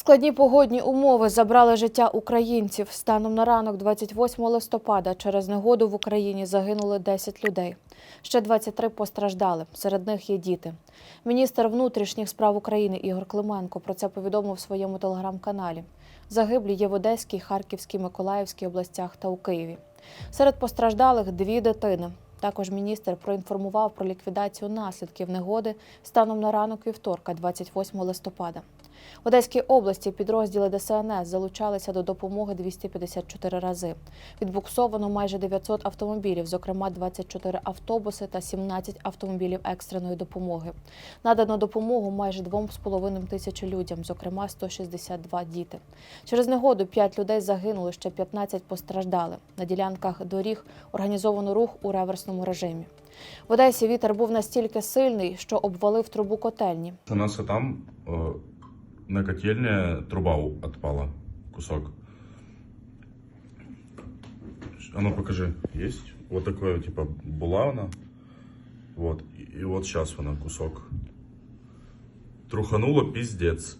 Складні погодні умови забрали життя українців. Станом на ранок 28 листопада через негоду в Україні загинули 10 людей. Ще 23 постраждали. Серед них є діти. Міністр внутрішніх справ України Ігор Клименко про це повідомив в своєму телеграм-каналі. Загиблі є в Одеській, Харківській, Миколаївській областях та у Києві. Серед постраждалих дві дитини. Також міністр проінформував про ліквідацію наслідків негоди станом на ранок вівторка, 28 листопада. В Одеській області підрозділи ДСНС залучалися до допомоги 254 рази. Відбуксовано майже 900 автомобілів, зокрема 24 автобуси та 17 автомобілів екстреної допомоги. Надано допомогу майже 2,5 тисячі людям, зокрема 162 діти. Через негоду 5 людей загинули, ще 15 постраждали. На ділянках доріг організовано рух у реверсному режимі. В Одесі вітер був настільки сильний, що обвалив трубу котельні. У нас там на котельне труба отпала, кусок. А ну покажи, есть? Вот такое, типа, была она. Вот. И, и вот сейчас она кусок. Трухануло пиздец.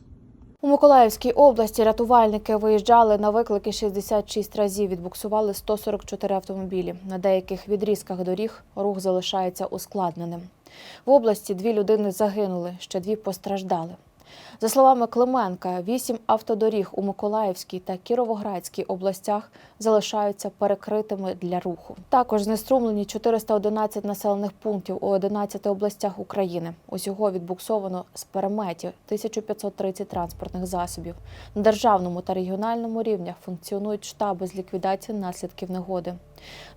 У Миколаївській області рятувальники виїжджали на виклики 66 разів, відбуксували 144 автомобілі. На деяких відрізках доріг рух залишається ускладненим. В області дві людини загинули, ще дві постраждали. За словами Клименка, вісім автодоріг у Миколаївській та Кіровоградській областях залишаються перекритими для руху. Також знеструмлені 411 населених пунктів у 11 областях України. Усього відбуксовано з переметів 1530 транспортних засобів. На державному та регіональному рівнях функціонують штаби з ліквідації наслідків негоди.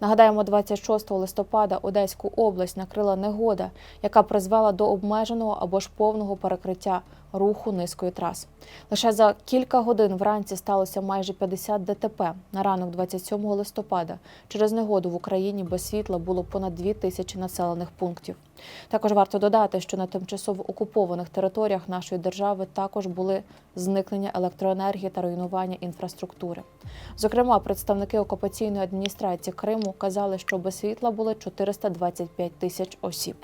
Нагадаємо, 26 листопада Одеську область накрила негода, яка призвела до обмеженого або ж повного перекриття руху низкої трас. Лише за кілька годин вранці сталося майже 50 ДТП. На ранок 27 листопада через негоду в Україні без світла було понад 2 тисячі населених пунктів. Також варто додати, що на тимчасово окупованих територіях нашої держави також були зникнення електроенергії та руйнування інфраструктури. Зокрема, представники окупаційної адміністрації Криму казали, що без світла були 425 тисяч осіб.